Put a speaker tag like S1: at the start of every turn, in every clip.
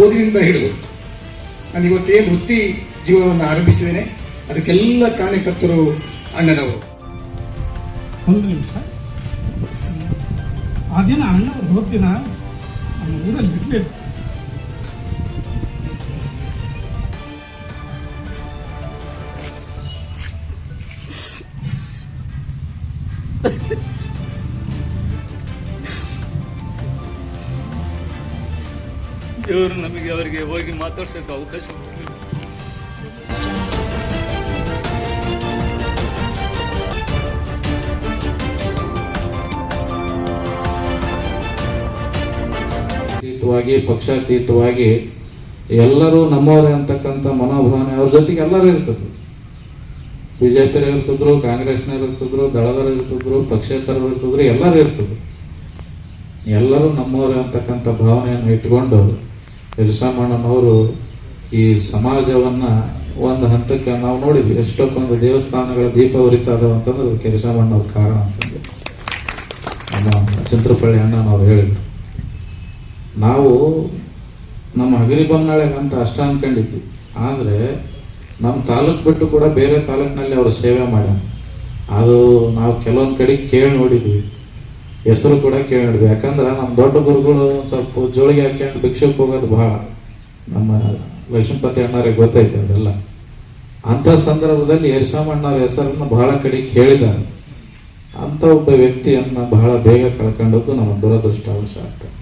S1: ಓದಿನಿಂದ ಹಿಡಿದು ನಾನು ಇವತ್ತೇನು ವೃತ್ತಿ ಜೀವನವನ್ನು ಆರಂಭಿಸಿದ್ದೇನೆ. ಅದಕ್ಕೆಲ್ಲ ಕಾರಣಕರ್ತರು ಅಣ್ಣನವರು.
S2: ಒಂದು ನಿಮಿಷ. ಆ ದಿನ ಅಣ್ಣವರು ಹೋದ ನಮ್ಮ ಊರಲ್ಲಿ ಬಿಡ್ಬೇಕು
S3: ದೇವರು ನಮಗೆ ಅವರಿಗೆ ಹೋಗಿ ಮಾತಾಡ್ಸೋಕೆ ಅವಕಾಶ
S4: ಪಕ್ಷಾತೀತವಾಗಿ ಎಲ್ಲರೂ ನಮ್ಮವರೇ ಅಂತಕ್ಕಂಥ ಮನೋಭಾವನೆ ಅವ್ರ ಜೊತೆಗೆ ಎಲ್ಲರೂ ಇರ್ತದ್ರು ಬಿಜೆಪಿ ಇರ್ತಿದ್ರು, ಕಾಂಗ್ರೆಸ್ನವ್ರು ಇರ್ತಿದ್ರು ದಳದರು ಇರ್ತಿದ್ರು, ಪಕ್ಷೇತರರು ಇರ್ತಿದ್ರು, ಎಲ್ಲರೂ ಇರ್ತಿದ್ರು ಎಲ್ಲರೂ ನಮ್ಮವರೇ ಅಂತಕ್ಕಂಥ ಭಾವನೆಯನ್ನು ಇಟ್ಕೊಂಡು ಯಶಾಮಣ್ಣನವರು ಈ ಸಮಾಜವನ್ನ ಒಂದು ಹಂತಕ್ಕೆ ನಾವು ನೋಡಿದ್ವಿ. ಎಷ್ಟೊಂದು ದೇವಸ್ಥಾನಗಳ ದೀಪ ಉರಿತಾ ಅಂತಂದ್ರೆ ಕೆರಸಮಣ್ಣವ್ರ ಕಾರಣ ಅಂತಂದು. ನಮ್ಮ ಚಂದ್ರಪಳ್ಳಿ ಅಣ್ಣನವ್ರು ಹೇಳಿದ್ರು. ನಾವು ನಮ್ಮ ಹಗರಿ ಬೊಮ್ಮನಾಳೆಗೆ ಅಂತ ಅಷ್ಟ ಅನ್ಕೊಂಡಿದ್ವಿ ಆದ್ರೆ ನಮ್ಮ ತಾಲೂಕ್ ಬಿಟ್ಟು ಕೂಡ ಬೇರೆ ತಾಲೂಕಿನಲ್ಲಿ ಅವರು ಸೇವೆ ಮಾಡ್ಯಾರ. ಅದು ನಾವು ಕೆಲವೊಂದ್ ಕಡೆ ಕೇಳಿ ನೋಡಿದ್ವಿ. ಹೆಸರು ಕೂಡ ಕೇಳಿ ನೋಡಿದ್ವಿ ಯಾಕಂದ್ರೆ ನಮ್ಮ ದೊಡ್ಡ ಗುರುಗಳು ಸ್ವಲ್ಪ ಜೋಳಿಗೆ ಹಾಕ್ಯಂಡು ಭಿಕ್ಷಕ್ಕೆ ಹೋಗೋದು ಬಹಳ ನಮ್ಮ ಲಕ್ಷ್ಮೀಪತಿ ಅಣ್ಣವ್ರಿಗೆ ಗೊತ್ತೈತೆ ಅದೆಲ್ಲ. ಅಂತ ಸಂದರ್ಭದಲ್ಲಿ ಯಶಾಮಣ್ಣವ್ರ ಹೆಸರನ್ನು ಬಹಳ ಕಡೆ ಕೇಳಿದ ಅಂತ ಒಬ್ಬ ವ್ಯಕ್ತಿಯನ್ನ ಬಹಳ ಬೇಗ ಕಳ್ಕೊಂಡದ್ದು ನಮ್ಮ ಅವಶ್ಯ ಆಗ್ತದೆ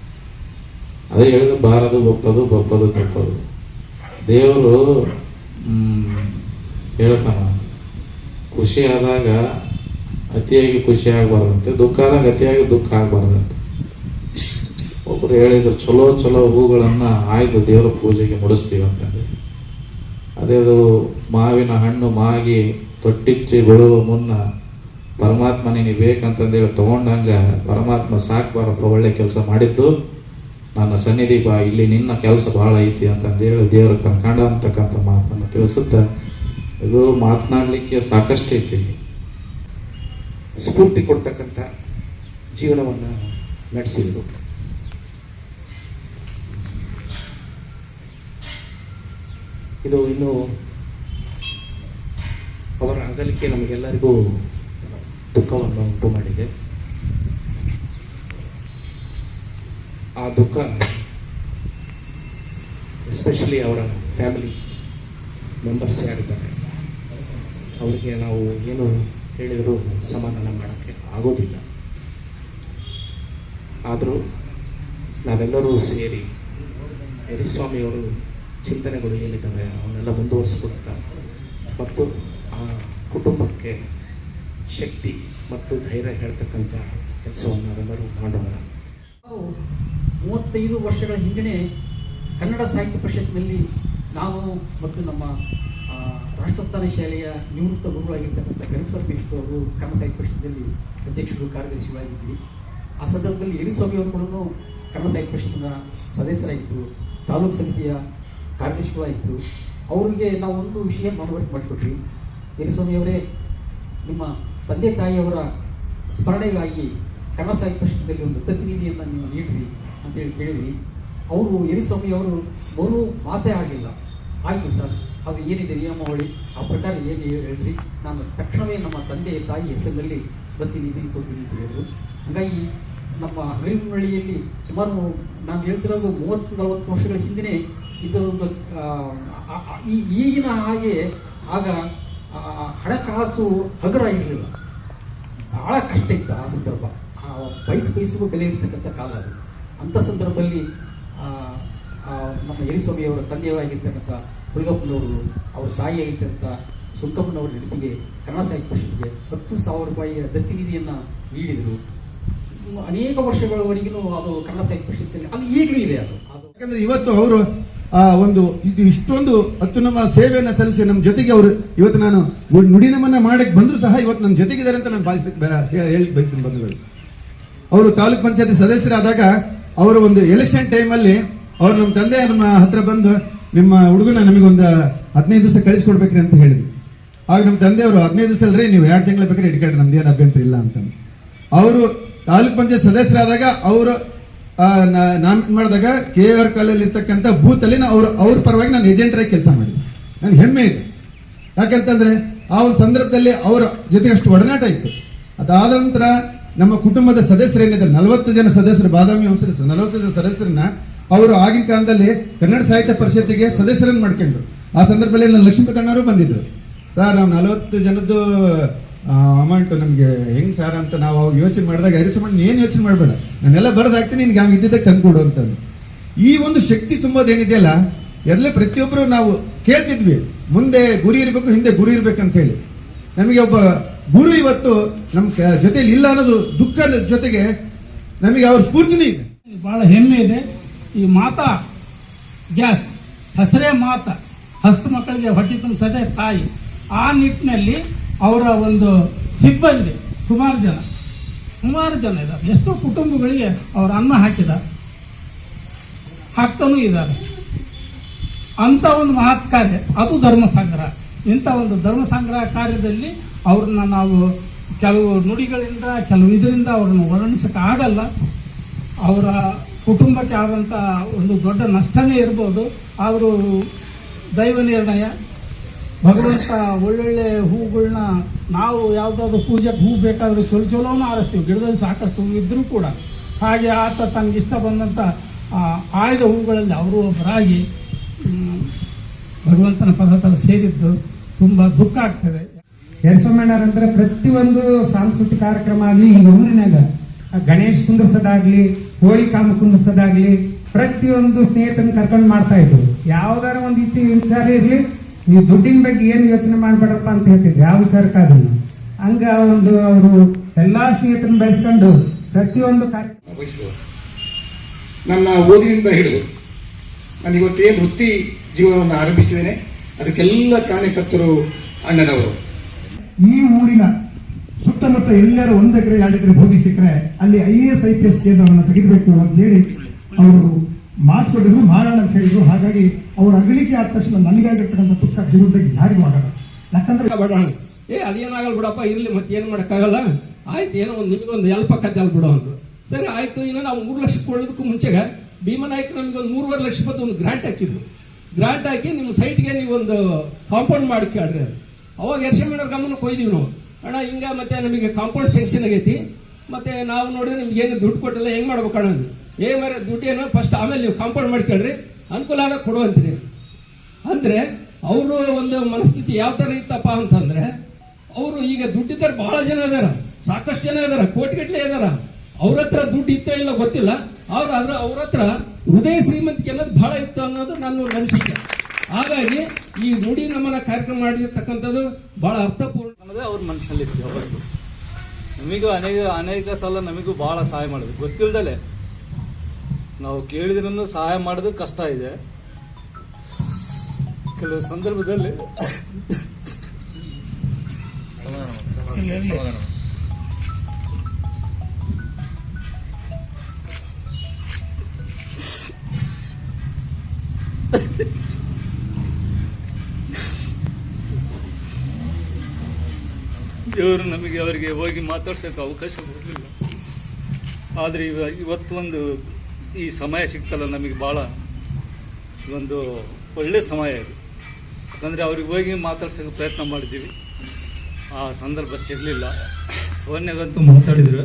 S4: ಅದೇ ಹೇಳಿದ ಬಾರದು, ಬಪ್ಪದು ಬಪ್ಪದು, ತಪ್ಪದು. ದೇವರು ಹೇಳ್ತಾನ, ಖುಷಿ ಆದಾಗ ಅತಿಯಾಗಿ ಖುಷಿ ಆಗಬಾರ್ದಂತೆ ದುಃಖ ಆದಾಗ ಅತಿಯಾಗಿ ದುಃಖ ಆಗಬಾರ್ದಂತೆ. ಒಬ್ರು ಹೇಳಿದ್ರು, ಚಲೋ ಚಲೋ ಹೂಗಳನ್ನು ಆಯ್ದು ದೇವರ ಪೂಜೆಗೆ ಮುಡಿಸ್ತೀವಿ ಅಂತಂದ್ರೆ ಅದೇ ಅದು ಮಾವಿನ ಹಣ್ಣು ಮಾಗಿ ತೊಟ್ಟಿಚ್ಚಿ ಬಿಡುವ ಮುನ್ನ ಪರಮಾತ್ಮ ನೀನು ಬೇಕಂತಂದೇಳಿ ತಗೊಂಡಂಗ ಪರಮಾತ್ಮ ಸಾಕ್ಬಾರಪ್ಪ, ಒಳ್ಳೆ ಕೆಲಸ ಮಾಡಿದ್ದು. ನನ್ನ ಸನ್ನಿಧಿ ಬಾ, ಇಲ್ಲಿ ನಿನ್ನ ಕೆಲಸ ಬಹಳ ಐತಿ ಅಂತಂದೇಳಿ ದೇವರ ಕನ್ಕಂಡ ಅಂತಕ್ಕಂಥ ಮಾತನ್ನು ತಿಳಿಸುತ್ತ, ಇದು ಮಾತನಾಡಲಿಕ್ಕೆ ಸಾಕಷ್ಟು ಐತಿ.
S1: ಸ್ಫೂರ್ತಿ ಕೊಡ್ತಕ್ಕಂಥ ಜೀವನವನ್ನು ನಡೆಸಿದರು. ಇದು ಇನ್ನು ಅವರ ಅಗಲಿಕೆ ನಮಗೆಲ್ಲರಿಗೂ ದುಃಖವನ್ನು ಉಂಟು ಮಾಡಿದೆ. ಆ ದುಃಖ ಎಸ್ಪೆಷಲಿ ಅವರ ಫ್ಯಾಮಿಲಿ ಮೆಂಬರ್ಸ್ ಯಾರಿದ್ದಾರೆ, ಅವರಿಗೆ ನಾವು ಏನು ಹೇಳಿದರೂ ಸಮಾಧಾನ ಮಾಡೋಕ್ಕೆ ಆಗೋದಿಲ್ಲ. ಆದರೂ ನಾವೆಲ್ಲರೂ ಸೇರಿ ಯರಿಸ್ವಾಮಿಯವರು ಚಿಂತನೆಗಳು ಏನಿದ್ದಾವೆ ಅವನ್ನೆಲ್ಲ ಮುಂದುವರಿಸ್ಕೊಡ್ತಾ ಮತ್ತು ಆ ಕುಟುಂಬಕ್ಕೆ ಶಕ್ತಿ ಮತ್ತು ಧೈರ್ಯ ಹೇಳ್ತಕ್ಕಂಥ ಕೆಲಸವನ್ನು ನಾವೆಲ್ಲರೂ ಮಾಡೋಣ.
S5: ಮೂವತ್ತೈದು ವರ್ಷಗಳ ಹಿಂದೆ ಕನ್ನಡ ಸಾಹಿತ್ಯ ಪರಿಷತ್ನಲ್ಲಿ ನಾವು ಮತ್ತು ನಮ್ಮ ರಾಷ್ಟ್ರೋತ್ಥಾನ ಶಾಲೆಯ ನಿವೃತ್ತ ಗುರುಗಳಾಗಿರ್ತಕ್ಕಂಥ ಮೇಷ್ಟ್ರು ಅವರು ಕನ್ನಡ ಸಾಹಿತ್ಯ ಪರಿಷತ್ನಲ್ಲಿ ಅಧ್ಯಕ್ಷರು ಕಾರ್ಯದರ್ಶಿಗಳಾಗಿದ್ವಿ ಆ ಸಂದರ್ಭದಲ್ಲಿ ಎರಿಸ್ವಾಮಿ ಅವರು ಕೂಡ ಕನ್ನಡ ಸಾಹಿತ್ಯ ಪರಿಷತ್ತಿನ ಸದಸ್ಯರಾಗಿದ್ದರು, ತಾಲೂಕು ಸಮಿತಿಯ ಕಾರ್ಯದರ್ಶಿಗಳಾಗಿದ್ದರು ಅವರಿಗೆ ನಾವು ಒಂದು ವಿಷಯ ಮನವರಿಕೆ ಮಾಡಿಕೊಟ್ವಿ. ಎರಿಸ್ವಾಮಿ ಅವರೇ, ನಿಮ್ಮ ತಂದೆ ತಾಯಿಯವರ ಸ್ಮರಣೆಗಾಗಿ ಕನ್ನಡ ಸಾಹಿತ್ಯ ಪರಿಷತ್ನಲ್ಲಿ ಒಂದು ಪ್ರತಿನಿಧಿಯನ್ನು ನೀವು ನೀಡ್ರಿ ಅಂತೇಳಿ ಕೇಳಿದ್ವಿ. ಅವರು ಯರಿಸ್ವಾಮಿ ಅವರು ಮಾತೇ ಆಗಲಿಲ್ಲ ಆಯಿತು ಸರ್. ಅದು ಏನಿದೆ ನಿಯಮಾವಳಿ? ಆ ಪ್ರಕಾರ ಏನು ಹೇಳಿದ್ರಿ ನಾನು ತಕ್ಷಣವೇ ನಮ್ಮ ತಂದೆ, ತಾಯಿ ಹೆಸರಿನಲ್ಲಿ ಪ್ರತಿನಿಧಿ ಕೊಡ್ತೀನಿ ಅಂತ ಹೇಳಿದ್ರು. ಹಾಗಾಗಿ ನಮ್ಮ ಹರಿಮನಹಳ್ಳಿಯಲ್ಲಿ ಸುಮಾರು ನಾನು ಹೇಳ್ತಿರೋದು ಮೂವತ್ತು, ನಲವತ್ತು ವರ್ಷಗಳ ಹಿಂದೆ ಇದೊಂದು ಈ ಈಗಿನ ಹಾಗೆ ಆಗ ಹಣಕಾಸು ಹಗುರ ಇರಲಿಲ್ಲ. ಬಹಳ ಕಷ್ಟ ಇತ್ತು ಆ ಸಂದರ್ಭ. ಆ ಬಯಸಿಗೂ ಪೈಸಿಗೂ ಬೆಲೆ ಇರ್ತಕ್ಕಂಥ ಕಾಲ ಅದು. ಅಂಥ ಸಂದರ್ಭದಲ್ಲಿ ನಮ್ಮ ಯರಿಸ್ವಾಮಿಯವರ ತಂದೆಯವರಾಗಿರ್ತಕ್ಕಂಥ ಹುಡುಗಪ್ಪನವರು, ಅವ್ರ ತಾಯಿಯಾಗಿರ್ತಕ್ಕಂಥ ಸುಂಕಪ್ಪನವರ ನೆನಪಿಗೆ ಕನ್ನಡ ಸಾಹಿತ್ಯ ಪರಿಷತ್ಗೆ ಹತ್ತು ಸಾವಿರ ರೂಪಾಯಿಯ ದತ್ತಿ ನಿಧಿಯನ್ನು ನೀಡಿದರು. ಅನೇಕ ವರ್ಷಗಳವರೆಗೂ ಅದು ಕನ್ನಡ ಸಾಹಿತ್ಯ ಪರಿಷತ್ತಲ್ಲಿ ಅದು ಈಗಲೂ ಇದೆ ಅದು.
S6: ಯಾಕಂದ್ರೆ ಇವತ್ತು ಅವರು, ಆ, ಒಂದು, ಇದು ಇಷ್ಟೊಂದು ನಮ್ಮ ಸೇವೆಯನ್ನು ಸಲ್ಲಿಸಿ ನಮ್ಮ ಜೊತೆಗೆ ಅವರು ಇವತ್ತು ನಾನು ನುಡಿನಮನ ಮಾಡಕ್ ಬಂದ್ರು ಸಹ ಇವತ್ತು ನಮ್ಮ ಜೊತೆಗಿದ್ದಾರೆ ಅಂತ ನಾನು ಭಾವಿಸ್ತೀನಿ ಹೇಳಿ, ಬಯಸ್ತೀನಿ ಬಂಧುಗಳು. ಅವರು ತಾಲೂಕ್ ಪಂಚಾಯತಿ ಸದಸ್ಯರಾದಾಗ, ಅವರ ಒಂದು ಎಲೆಕ್ಷನ್ ಟೈಮ್ ಅಲ್ಲಿ ಅವ್ರು ನಮ್ಮ ತಂದೆ, ನಮ್ಮ ಹತ್ರ ಬಂದು ನಿಮ್ಮ ಹುಡುಗನ ನಮಗೊಂದು ಹದಿನೈದು ದಿವಸ ಕಳಿಸ್ಕೊಡ್ಬೇಕ್ರಿ ಅಂತ ಹೇಳಿದ್ರು. ಆಗ ನಮ್ಮ ತಂದೆಯವರು, ಹದಿನೈದು ದಿವಸ ಅಲ್ರಿ, ನೀವು ಎರಡು ತಿಂಗಳ ಬೇಕಾದ್ರೆ ಇಟ್ಕೊಳ್ಳಿ ನಮ್ದೇನು ಅಭ್ಯಂತರ ಇಲ್ಲ ಅಂತ ಅವರು ತಾಲೂಕ್ ಪಂಚಾಯತ್ ಸದಸ್ಯರಾದಾಗ ಅವರು ನಾನು ಮಾಡಿದಾಗ ಕೆ ಆರ್ ಕಾಲಲ್ಲಿ ಇರ್ತಕ್ಕಂಥ ಬೂತ್ ಅಲ್ಲಿ ಅವರು, ಅವ್ರ ಪರವಾಗಿ ನಾನು ಏಜೆಂಟ್ ಆಗಿ ಕೆಲಸ ಮಾಡಿದ್ದೆ. ನನ್ಗೆ ಹೆಮ್ಮೆ ಇದೆ. ಯಾಕಂತಂದ್ರೆ ಆ ಒಂದು ಸಂದರ್ಭದಲ್ಲಿ ಅವರ ಜೊತೆಗೆ ಅಷ್ಟು ಒಡನಾಟ ಇತ್ತು. ಅದಾದ ನಂತರ ನಮ್ಮ ಕುಟುಂಬದ ಸದಸ್ಯರು ಏನಿದ್ದಾರೆ, ನಲವತ್ತು ಜನ ಸದಸ್ಯರು, ಬಾದಾಮಿ ವಂಶದ ನಲವತ್ತು ಜನ ಸದಸ್ಯರನ್ನ ಅವರು ಆಗಿನ ಕಾಲದಲ್ಲಿ ಕನ್ನಡ ಸಾಹಿತ್ಯ ಪರಿಷತ್ತಿಗೆ ಸದಸ್ಯರನ್ನು ಮಾಡ್ಕೊಂಡ್ರು. ಆ ಸಂದರ್ಭದಲ್ಲಿ ನನ್ನ ಲಕ್ಷ್ಮೀಪತಣ್ಣವರು ಬಂದಿದ್ರು. ಸರ್, ನಾವು ನಲವತ್ತು ಜನದ್ದು ಅಮೌಂಟ್ ನಮಗೆ ಹೆಂಗ್ ಸರ್ ಅಂತ ನಾವು ಅವಾಗ ಯೋಚನೆ ಮಾಡಿದಾಗ ಹರಿಸಮಣ್ಣ ಏನು ಯೋಚನೆ ಮಾಡಬೇಡ. ನಾನೆಲ್ಲ ಬರೆದಾಗ್ತೀನಿ ನಿನ್ಗೆ ಹಂಗೆ ಇದ್ದಿದ್ದಕ್ಕೆ ತಂದ್ಕೊಡು ಅಂತ ಈ ಒಂದು ಶಕ್ತಿ ತುಂಬೋದೇನಿದೆಯಲ್ಲ ಎಲ್ಲ ಪ್ರತಿಯೊಬ್ಬರು ನಾವು ಕೇಳ್ತಿದ್ವಿ. ಮುಂದೆ ಗುರಿ ಇರಬೇಕು, ಹಿಂದೆ ಗುರಿ ಅಂತ ಹೇಳಿ ನಮಗೆ ಒಬ್ಬ ಗುರು ಇವತ್ತು ನಮ್ಮ ಜೊತೆಯಲ್ಲಿ ಇಲ್ಲ ಅನ್ನೋದು ದುಃಖದ ಜೊತೆಗೆ ನಮಗೆ ಅವ್ರ ಸ್ಫೂರ್ತಿನೂ ಇದೆ.
S2: ಬಹಳ ಹೆಮ್ಮೆ ಇದೆ. ಈ ಮಾತ, ಗ್ಯಾಸ್, ಹೆಸರೇ ಮಾತ, ಹಸ್ತ ಮಕ್ಕಳಿಗೆ ಹೊಟ್ಟೆ ತುಂಬಿಸದೆ ತಾಯಿ. ಆ ನಿಟ್ಟಿನಲ್ಲಿ ಅವರ ಒಂದು ಸಿಬ್ಬಂದಿ, ಸುಮಾರು ಜನ ಸುಮಾರು ಜನ ಇದ್ದಾರೆ. ಎಷ್ಟೋ ಕುಟುಂಬಗಳಿಗೆ ಅವರು ಅನ್ನ ಹಾಕಿದ, ಹಾಕ್ತಾನೂ ಇದ್ದಾರೆ. ಅಂತ ಒಂದು ಮಹತ್ ಕಾರ್ಯ, ಅದು ಧರ್ಮ ಸಂಗ್ರಹ. ಇಂಥ ಒಂದು ಧರ್ಮ ಸಂಗ್ರಹ ಕಾರ್ಯದಲ್ಲಿ ಅವ್ರನ್ನ ನಾವು ಕೆಲವು ನುಡಿಗಳಿಂದ, ಕೆಲವು ಇದರಿಂದ ಅವ್ರನ್ನ ವರ್ಣಿಸಕ್ಕೆ ಆಗಲ್ಲ. ಅವರ ಕುಟುಂಬಕ್ಕೆ ಆದಂಥ ಒಂದು ದೊಡ್ಡ ನಷ್ಟನೇ ಇರ್ಬೋದು. ಆದರೂ ದೈವ ನಿರ್ಣಯ. ಭಗವಂತ ಒಳ್ಳೊಳ್ಳೆ ಹೂಗಳನ್ನ ನಾವು ಯಾವುದಾದ್ರು ಪೂಜೆಗೆ ಹೂ ಬೇಕಾದ್ರೆ ಚೊಲೋ ಚಲೋನು ಆರಿಸ್ತೀವಿ. ಗಿಡದಲ್ಲಿ ಸಾಕಷ್ಟು ಹೂ ಇದ್ದರೂ ಕೂಡ. ಹಾಗೆ ಆತ ತನಗೆ ಇಷ್ಟ ಬಂದಂಥ ಆಯ್ದ ಹೂಗಳಲ್ಲಿ ಅವರು ಒಬ್ಬರಾಗಿ ಭಗವಂತನ ಪದ ಸೇರಿದ್ದು ತುಂಬ ದುಃಖ ಆಗ್ತದೆ.
S7: ಅಂದ್ರೆ ಪ್ರತಿಯೊಂದು ಸಾಂಸ್ಕೃತಿಕ ಕಾರ್ಯಕ್ರಮ ಆಗಲಿ, ಈ ಊರಿನಾಗ ಗಣೇಶ್ ಕುಂದ್ರಸೋದಾಗ್ಲಿ ಹೋಳಿ ಕಾಮ ಕುಂದಿಸೋದಾಗ್ಲಿ ಪ್ರತಿಯೊಂದು ಸ್ನೇಹಿತನ ಕರ್ಕೊಂಡು ಮಾಡ್ತಾ ಇದ್ರು. ಯಾವ್ದಾರ ಒಂದು ಇತಿ ವಿಚಾರ ಇರಲಿ ನೀವು ದುಡ್ಡಿನ ಬಗ್ಗೆ ಏನು ಯೋಚನೆ ಮಾಡಬೇಡಪ್ಪ ಅಂತ ಹೇಳ್ತಿದ್ರು. ಯಾವ ವಿಚಾರಕ್ಕಾದ್ರು ಹಂಗ ಒಂದು ಅವರು ಎಲ್ಲಾ ಸ್ನೇಹಿತರನ್ನ ಬಯಸ್ಕೊಂಡು ಪ್ರತಿಯೊಂದು
S8: ನನ್ನ ಓದಿನಿಂದ ಹಿಡಿದು ನಾನು ಇವತ್ತೇ ವೃತ್ತಿ ಜೀವನವನ್ನು ಆರಂಭಿಸಿದ್ದೇನೆ ಅದಕ್ಕೆಲ್ಲ ಕಾರಣಕರ್ತರು ಅಣ್ಣನವರು.
S6: ಈ ಊರಿನ ಸುತ್ತಮುತ್ತ ಎಲ್ಲರೂ ಒಂದು ಎಕರೆ, ಎರಡು ಎಕರೆ ಭೂಮಿ ಸಿಕ್ಕರೆ ಅಲ್ಲಿ I S, I P S ಕೇಂದ್ರವನ್ನು ತೆಗಿಬೇಕು ಅಂತ ಹೇಳಿ ಅವರು ಮಾತು ಕೊಟ್ಟಿದ್ರು, ಮಾಡೋಣ ಅಂತ ಹೇಳಿದ್ರು. ಹಾಗಾಗಿ ಅವ್ರ ಅಗಲಿಕೆ ಆದ ತಕ್ಷಣ ನನಗಾಗಿರ್ತಕ್ಕಂಥ ಪುಟ್ಟ ಜೀವನದಲ್ಲಿ ಯಾರಿಗೂ ಆಗಲ್ಲ. ಯಾಕಂದ್ರೆ
S9: ಬೇಡ ಏ ಅದೇನಾಗಲ್ಲ ಬಿಡಪ್ಪ, ಇರಲಿ ಮತ್ತೆ ಏನು ಮಾಡೋಕ್ಕಾಗಲ್ಲ? ಆಯ್ತು, ಏನೋ ಒಂದು ನಿಮಗೊಂದು ಎಲ್ಪ ಅಲ್ಲಿ ಬಿಡೋ ಅಂದ್ರು. ಸರಿ, ಆಯ್ತು, ಇನ್ನು ನಾವು ಮೂರು ಲಕ್ಷ ಕೊಡೋದಕ್ಕೂ ಮುಂಚೆಗೆ ಭೀಮನಾಯ್ಕ ನಮಗೆ ಒಂದು ಮೂರುವರೆ ಲಕ್ಷ ರೂಪಾಯಿ ಒಂದು ಗ್ರಾಂಟ್ ಹಾಕಿದ್ರು. ಗ್ರಾಂಟ್ ಹಾಕಿ ನಿಮ್ಮ ಸೈಟ್ಗೆ ನೀವು ಒಂದು ಕಾಂಪೌಂಡ್ ಮಾಡಿ ಕೇಳ್ರಿ ಅವಾಗ ಯರ್ಷಮಣ್ಣವ್ರ ಗಮನಕ್ಕೆ ಹೋಯ್ದೀವಿ ನಾವು. ಅಣ್ಣ, ಹಿಂಗ ಮತ್ತೆ ನಮಗೆ ಕಾಂಪೌಂಡ್ ಸೆಂಕ್ಷನ್ ಆಗೈತಿ. ಮತ್ತೆ ನಾವು ನೋಡಿದ್ರೆ ನಿಮ್ಗೆ ಏನು ದುಡ್ಡು ಕೊಟ್ಟಿಲ್ಲ, ಹೆಂಗ್ ಮಾಡ್ಬೇಕು ಅಣ್ಣ. ಏ ಮರ ದುಡ್ಡೇನೋ ಫಸ್ಟ್ ಆಮೇಲೆ ನೀವು ಕಾಂಪೌಂಡ್ ಮಾಡ್ಕೊಳ್ರಿ. ಅನುಕೂಲ ಆದಾಗ ಕೊಡುವಂತೀರಿ ಅಂದ್ರೆ ಅವರು ಒಂದು ಮನಸ್ಥಿತಿ ಯಾವ ತರ ಇತ್ತಪ್ಪ ಅಂತಂದ್ರೆ, ಅವರು ಈಗ ದುಡ್ಡಿದ್ದಾರೆ ಬಹಳ ಜನ ಇದಾರ. ಸಾಕಷ್ಟು ಜನ ಇದಾರ, ಕೋಟಿಗಟ್ಟಲೆ ಇದಾರ. ಅವ್ರ ಹತ್ರ ದುಡ್ಡು ಇತ್ತ ಇಲ್ಲ ಗೊತ್ತಿಲ್ಲ. ಅವ್ರ ಆದ್ರೆ ಅವ್ರ ಹತ್ರ ಹೃದಯ ಶ್ರೀಮಂತಿಕೆ ಅನ್ನೋದು ಬಹಳ ಇತ್ತು ಅನ್ನೋದು ನನಸಿಕೆ ಅನಿಸಿಕೆ. ಹಾಗಾಗಿ ಈ ನುಡಿ ನಮನ ಕಾರ್ಯಕ್ರಮ ಮಾಡಿರ್ತಕ್ಕಂಥದ್ದು ಬಹಳ ಅರ್ಥಪೂರ್ಣ.
S3: ಅನ್ನೋದೇ ಅವ್ರ ಮನಸ್ಸಲ್ಲಿ ಯಾವತ್ತು ನಮಗೂ ಅನೇಕ ಅನೇಕ ಸಲ ನಮಗೂ ಬಹಳ ಸಹಾಯ ಮಾಡಿದ್ರು. ಗೊತ್ತಿಲ್ಲದಲೆ ನಾವು ಕೇಳಿದ್ರೂ ಸಹಾಯ ಮಾಡೋದು ಕಷ್ಟ ಇದೆ. ಕೆಲವು ಸಂದರ್ಭದಲ್ಲಿ ದೇವರು ನಮಗೆ ಅವರಿಗೆ ಹೋಗಿ ಮಾತಾಡ್ಸೋಕೆ ಅವಕಾಶ ಕೊಡಲಿಲ್ಲ. ಆದರೆ ಇವ ಇವತ್ತು ಒಂದು ಈ ಸಮಯ ಸಿಗ್ತಲ್ಲ ನಮಗೆ ಭಾಳ ಒಂದು ಒಳ್ಳೆ ಸಮಯ ಇದು. ಯಾಕಂದರೆ ಅವ್ರಿಗೆ ಹೋಗಿ ಮಾತಾಡ್ಸೋಕೆ ಪ್ರಯತ್ನ ಮಾಡಿದ್ದೀವಿ. ಆ ಸಂದರ್ಭ ಸಿಗಲಿಲ್ಲ. ಫೋನ್ಯಾಗಂತೂ ಮಾತಾಡಿದ್ರು.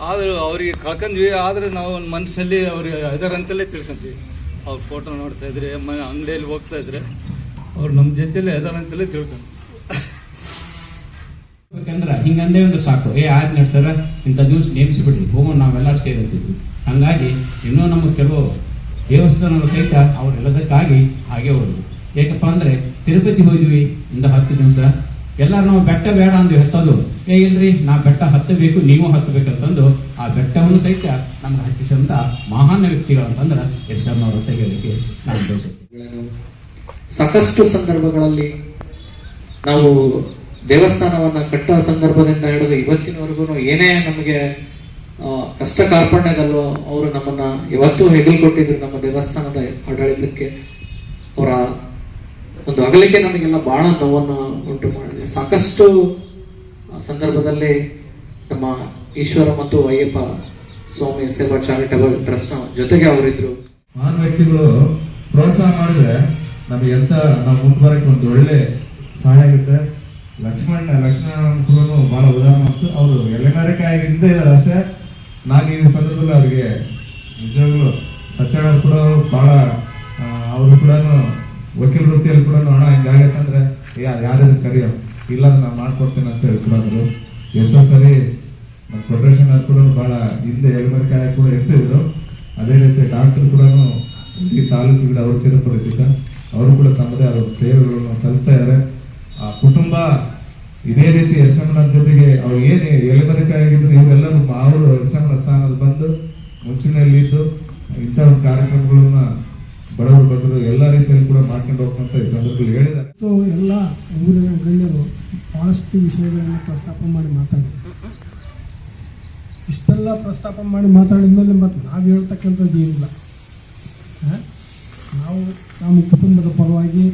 S3: ಆದರೂ ಅವರಿಗೆ ಕಳ್ಕೊಂಡ್ವಿ ಆದರೆ ನಾವು ಮನಸ್ಸಲ್ಲಿ ಅವ್ರಿಗೆ ಇದಾರಂತಲೇ ತಿಳ್ಕೊಂತೀವಿ ಅವ್ರ ಫೋಟೋ ನೋಡ್ತಾಯಿದ್ರೆ ಮ ಅಂಗಡಿಯಲ್ಲಿ ಹೋಗ್ತಾಯಿದ್ರೆ ಅವ್ರು ನಮ್ಮ ಜೊತೆಯಲ್ಲೇ ಇದಾರಂತಲೇ ತಿಳ್ಕೊಂತೀವಿ
S10: ಯಾಕಂದ್ರ ಹಿಂಗಂದೇ ಒಂದು ಸಾಕು. ಏ ನೋಡಿ ಇಂತ ಇಂಥ ದಿವಸ ನೇಮಿಸಿಬಿಡ್ರಿ ಹೋಗೋ ನಾವೆಲ್ಲರೂ ಸೇರಿರ್ತೀವಿ. ಹಂಗಾಗಿ ಇನ್ನೂ ನಮ್ಮ ಕೆಲವು ದೇವಸ್ಥಾನಗಳು ಸಹಿತ ಅವರೆಲ್ಲದಕ್ಕಾಗಿ ಹಾಗೆ ಹೋದ್ರು. ಏಕಪ್ಪ ಅಂದ್ರೆ, ತಿರುಪತಿ ಹೋದ್ವಿ ಇಂದ ಹತ್ತು ದಿವಸ. ಎಲ್ಲರೂ ನಾವು ಬೆಟ್ಟ ಬೇಡ ಅಂದ್ವಿ ಹತ್ತೋದು. ಏ, ಇಲ್ರಿ, ನಾ ಬೆಟ್ಟ ಹತ್ತಬೇಕು, ನೀವು ಹತ್ತಬೇಕಂತಂದು ಆ ಬೆಟ್ಟವನ್ನು ಸಹಿತ ನಮ್ಗೆ ಹತ್ತಿಸಿದಂತ ಮಹಾನ್ ವ್ಯಕ್ತಿಗಳಂತಂದ್ರೆ ಯಶಮ್ಮನವ್ರ ಅವರು ತೆಗೆಯೋದಕ್ಕೆ ನಾನು
S11: ಸಾಕಷ್ಟು ಸಂದರ್ಭಗಳಲ್ಲಿ ನಾವು ದೇವಸ್ಥಾನವನ್ನ ಕಟ್ಟುವ ಸಂದರ್ಭದಿಂದ ಹಿಡಿದು ಇವತ್ತಿನವರೆಗೂ ಏನೇ ನಮಗೆ ಕಷ್ಟ ಕಾರ್ಪಣ್ಯದಲ್ಲೋ ಅವರು ನಮ್ಮನ್ನ ಇವತ್ತು ಹೆಗಲು ಕೊಟ್ಟಿದ್ರು ನಮ್ಮ ದೇವಸ್ಥಾನದ ಆಡಳಿತಕ್ಕೆ. ಅವರ ಒಂದು ಅಗಲಿಕೆ ನಮಗೆಲ್ಲ ಬಹಳ ನೋವನ್ನು ಉಂಟು ಮಾಡಿದೆ. ಸಾಕಷ್ಟು ಸಂದರ್ಭದಲ್ಲಿ ನಮ್ಮ ಈಶ್ವರ ಮತ್ತು ಅಯ್ಯಪ್ಪ ಸ್ವಾಮಿ ಸೇವಾ ಚಾರಿಟಬಲ್ ಟ್ರಸ್ಟ್ ಜೊತೆಗೆ ಅವರಿದ್ರು.
S12: ಮಹಾನ್ ವ್ಯಕ್ತಿಗಳು ಪ್ರೋತ್ಸಾಹ ಮಾಡಿದ್ರೆ ನಮಗೆ ಎಂತ ನಾವು ಮುಂದೆ ಬರಕ್ಕೆ ಒಂದು ಒಳ್ಳೆ ಸಹಾಯ ಆಗುತ್ತೆ. ಲಕ್ಷ್ಮಣ ಲಕ್ಷ್ಮಣ ಕೂಡ ಬಹಳ ಉದಾಹರಣೆ ಅವರು ಎಲೆಮರೆಕಾಯಿಗಿಂತ ಇದ್ದಾರೆ ಅಷ್ಟೇ. ನಾನು ಈ ಸಂದರ್ಭದಲ್ಲಿ ಅವರಿಗೆ ನಿಜವಾಗ್ಲೂ ಸತ್ಯನಾರಾಯಣ ಕೂಡ ಬಹಳ ಅವರು ಕೂಡ ವಕೀಲ ವೃತ್ತಿಯಲ್ಲಿ ಕೂಡ ಹಣ ಹಿಂಗಾಗತ್ತಂದ್ರೆ ಯಾರ್ಯಾರು ಕರೆಯೋ ಇಲ್ಲ ನಾನು ಮಾಡ್ಕೊಡ್ತೇನೆ ಅಂತ ಹೇಳಿ ಕೂಡ ಎಷ್ಟೋ ಸರಿ ನಮ್ಮ ಫೆಡರೇಷನ್ ಕೂಡ ಬಹಳ ಹಿಂದೆ ಎಲೆಮರೆಕಾಯಿ ಕೂಡ ಇರ್ತಿದ್ರು. ಅದೇ ರೀತಿ ಡಾಕ್ಟರ್ ಕೂಡ ಈ ತಾಲೂಕಿಗೆ ಅವರು ಚಿರಪರಿಚಿತ, ಅವರು ಕೂಡ ತಮ್ಮದೇ ಆದ ಸೇವೆಗಳನ್ನು ಸಲ್ತಾ ಇದ್ದಾರೆ. ಆ ಕುಟುಂಬ ಇದೇ ರೀತಿ ಯಶಮ್ಮನ ಜೊತೆಗೆ ಅವ್ರು ಏನು ಎಲೆಮರೆಕಾಯಿಗಿದ್ರು ಇವರೆಲ್ಲರೂ ಅವರು ಯಶಮ್ಮನ ಸ್ಥಾನದಲ್ಲಿ ಬಂದು ಮುಂಚೂಣಿಯಲ್ಲಿದ್ದು ಇಂಥ ಒಂದು ಕಾರ್ಯಕ್ರಮಗಳನ್ನ ಬಡವರು ಬಡವರು ಎಲ್ಲ ರೀತಿಯಲ್ಲಿ ಕೂಡ ಮಾಡ್ಕೊಂಡು ಹೋಗ್ತಂತ ಈ ಸಂದರ್ಭದಲ್ಲಿ ಹೇಳಿದ್ದಾರೆ.
S13: ಎಲ್ಲ ಊರಿನ ಗಣ್ಯರು ಬಹಳಷ್ಟು ವಿಷಯಗಳನ್ನು ಪ್ರಸ್ತಾಪ ಮಾಡಿ ಮಾತಾಡಿದ್ರು. ಇಷ್ಟೆಲ್ಲ ಪ್ರಸ್ತಾಪ ಮಾಡಿ ಮಾತಾಡಿದ ಮೇಲೆ ಮತ್ತೆ ನಾವು ಹೇಳ್ತಕ್ಕಂಥದ್ದು ಏನಿಲ್ಲ? ನಾವು ನಮ್ಮ ಕುಟುಂಬದ ಪರವಾಗಿ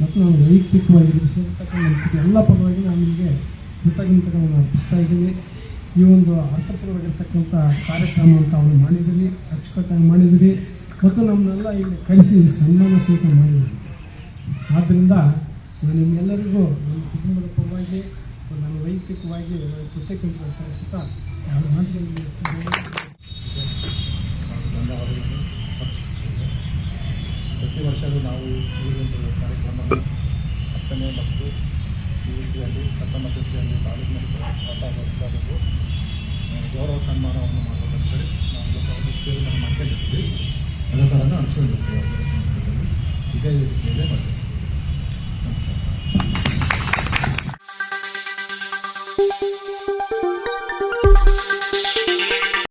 S13: ಮತ್ತು ನಾನು ವೈಯಕ್ತಿಕವಾಗಿ ನಮ್ಮ ಎಲ್ಲ ಪರವಾಗಿ ನಾನು ನಿಮಗೆ ಕೃತಜ್ಞತೆಗಳನ್ನು ಅರ್ಪಿಸ್ತಾ ಇದ್ದೀನಿ ಈ ಒಂದು ಅರ್ಥಪೂರ್ವವಾಗಿರ್ತಕ್ಕಂಥ ಕಾರ್ಯಕ್ರಮ ಅಂತ ಅವನು ಮಾಡಿದ್ದೀರಿ, ಅಚ್ಚುಕಟ್ಟಾಗಿ ಮಾಡಿದ್ದೀರಿ. ಮತ್ತು ನಮ್ಮನ್ನೆಲ್ಲ ಇಲ್ಲಿ ಕರೆಸಿ ಸನ್ಮಾನ ಸಹಿತ ಮಾಡಿದ್ದೀರಿ. ಆದ್ದರಿಂದ ನಾನು ನಿಮ್ಮೆಲ್ಲರಿಗೂ ನನ್ನ ಕುಟುಂಬದ ಪರವಾಗಿ ನಾನು ವೈಯಕ್ತಿಕವಾಗಿ ಕೃತಜ್ಞತೆ ಸಲ್ಲಿಸುತ್ತಾ ಎರಡು ಮಾತುಗಳನ್ನು ಮುಗಿಸ್ತಿದ್ದೇನೆ.
S14: ಪ್ರತಿ ವರ್ಷವೂ ನಾವು ಈ ಒಂದು ಕಾರ್ಯಕ್ರಮ ಹತ್ತನೇ ಮತ್ತು ಪಿ ಯು ಸಿಯಲ್ಲಿ ಸಪ್ತಮತೃಪ್ತಿಯಲ್ಲಿ ತಾಲೂಕಿನಲ್ಲಿ ಹೊಸ ಬರ್ತಾರಿಗೂ ಗೌರವ ಸನ್ಮಾನವನ್ನು ಮಾಡಬೇಕಂತೇಳಿ ನಾವೆಲ್ಲ ಸಹೋದರಿಯಲ್ಲಿ ನಾವು ಮಾಡ್ಕೊಂಡಿರ್ತೀವಿ ಅದೇ ಥರನೇ ಅನಿಸ್ಕೊಂಡಿರ್ತೀವಿ ಅವರ ಸಂದರ್ಭದಲ್ಲಿ ಇದೇ ರೀತಿಯಲ್ಲೇ ಮಾಡ್ತೀವಿ